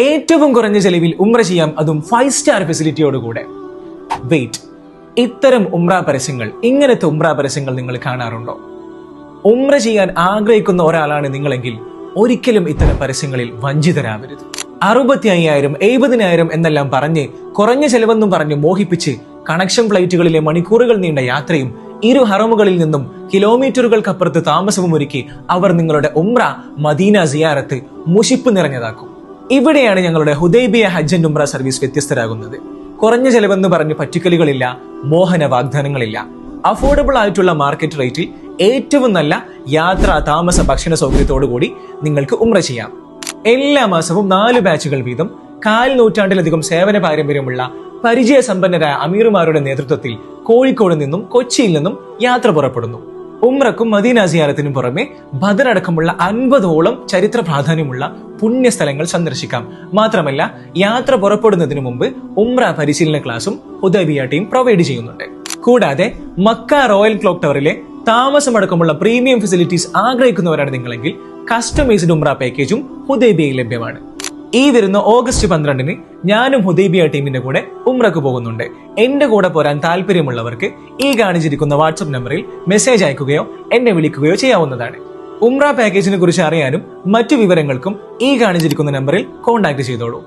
ഏറ്റവും കുറഞ്ഞ ചെലവിൽ ഉമ്ര ചെയ്യാം. അതും ഫൈവ് സ്റ്റാർ ഫെസിലിറ്റിയോടുകൂടെ വെയിറ്റ് ഇത്തരം ഉമ്ര പരസ്യങ്ങൾ ഇങ്ങനത്തെ ഉമ്ര പരസ്യങ്ങൾ നിങ്ങൾ കാണാറുണ്ടോ? ഉമ്ര ചെയ്യാൻ ആഗ്രഹിക്കുന്ന ഒരാളാണ് നിങ്ങളെങ്കിൽ ഒരിക്കലും ഇത്തരം പരസ്യങ്ങളിൽ വഞ്ചിതരാവരുത്. അറുപത്തി അയ്യായിരം എഴുപതിനായിരം എന്നെല്ലാം പറഞ്ഞ് കുറഞ്ഞ ചെലവെന്നും പറഞ്ഞ് മോഹിപ്പിച്ച് കണക്ഷൻ ഫ്ലൈറ്റുകളിലെ മണിക്കൂറുകൾ നീണ്ട യാത്രയും ഇരു ഹറമുകളിൽ നിന്നും കിലോമീറ്ററുകൾക്കപ്പുറത്ത് താമസവും ഒരുക്കി അവർ നിങ്ങളുടെ ഉംറ മദീന സിയാറത്ത് മുഷിപ്പ് നിറഞ്ഞതാക്കും. ഇവിടെയാണ് ഞങ്ങളുടെ ഹുദൈബിയ ഹജ്ജൻ ഉംറ സർവീസ് വ്യത്യസ്തരാകുന്നത്. കുറഞ്ഞ ചെലവെന്ന് പറഞ്ഞ് പറ്റിക്കലുകളില്ല മോഹന വാഗ്ദാനങ്ങളില്ല. അഫോർഡബിൾ ആയിട്ടുള്ള മാർക്കറ്റ് റേറ്റിൽ ഏറ്റവും നല്ല യാത്ര താമസ ഭക്ഷണ സൗകര്യത്തോടു കൂടി നിങ്ങൾക്ക് ഉംറ ചെയ്യാം. എല്ലാ മാസവും നാല് ബാച്ചുകൾ വീതം കാൽ നൂറ്റാണ്ടിലധികം സേവന പാരമ്പര്യമുള്ള പരിചയസമ്പന്നരായ അമീറുമാരുടെ നേതൃത്വത്തിൽ കോഴിക്കോട് നിന്നും കൊച്ചിയിൽ നിന്നും യാത്ര പുറപ്പെടുന്നു. ഉംറക്കും മദീന സിയാറത്തിനും പുറമെ ബദറടക്കമുള്ള അൻപതോളം ചരിത്ര പ്രാധാന്യമുള്ള പുണ്യസ്ഥലങ്ങൾ സന്ദർശിക്കാം. മാത്രമല്ല യാത്ര പുറപ്പെടുന്നതിന് മുമ്പ് ഉംറ പരിശീലന ക്ലാസും ഉദവിയ ടീം പ്രൊവൈഡ് ചെയ്യുന്നുണ്ട്. കൂടാതെ മക്ക റോയൽ ക്ലോക്ക് ടവറിലെ താമസമടക്കമുള്ള പ്രീമിയം ഫെസിലിറ്റീസ് ആഗ്രഹിക്കുന്നവരാണ് നിങ്ങളെങ്കിൽ കസ്റ്റമൈസ്ഡ് ഉംറ പാക്കേജും ഹുദൈബിയയിൽ ലഭ്യമാണ്. ഈ വരുന്ന ഓഗസ്റ്റ് പന്ത്രണ്ടിന് ഞാനും ഹുദൈബിയ ടീമിന്റെ കൂടെ ഉമ്രക്ക് പോകുന്നുണ്ട്. എന്റെ കൂടെ പോരാൻ താല്പര്യമുള്ളവർക്ക് ഈ കാണിച്ചിരിക്കുന്ന വാട്സപ്പ് നമ്പറിൽ മെസ്സേജ് അയക്കുകയോ എന്നെ വിളിക്കുകയോ ചെയ്യാവുന്നതാണ്. ഉംറ പാക്കേജിനെ കുറിച്ച് അറിയാനും മറ്റു വിവരങ്ങൾക്കും ഈ കാണിച്ചിരിക്കുന്ന നമ്പറിൽ കോൺടാക്ട് ചെയ്തോളൂ.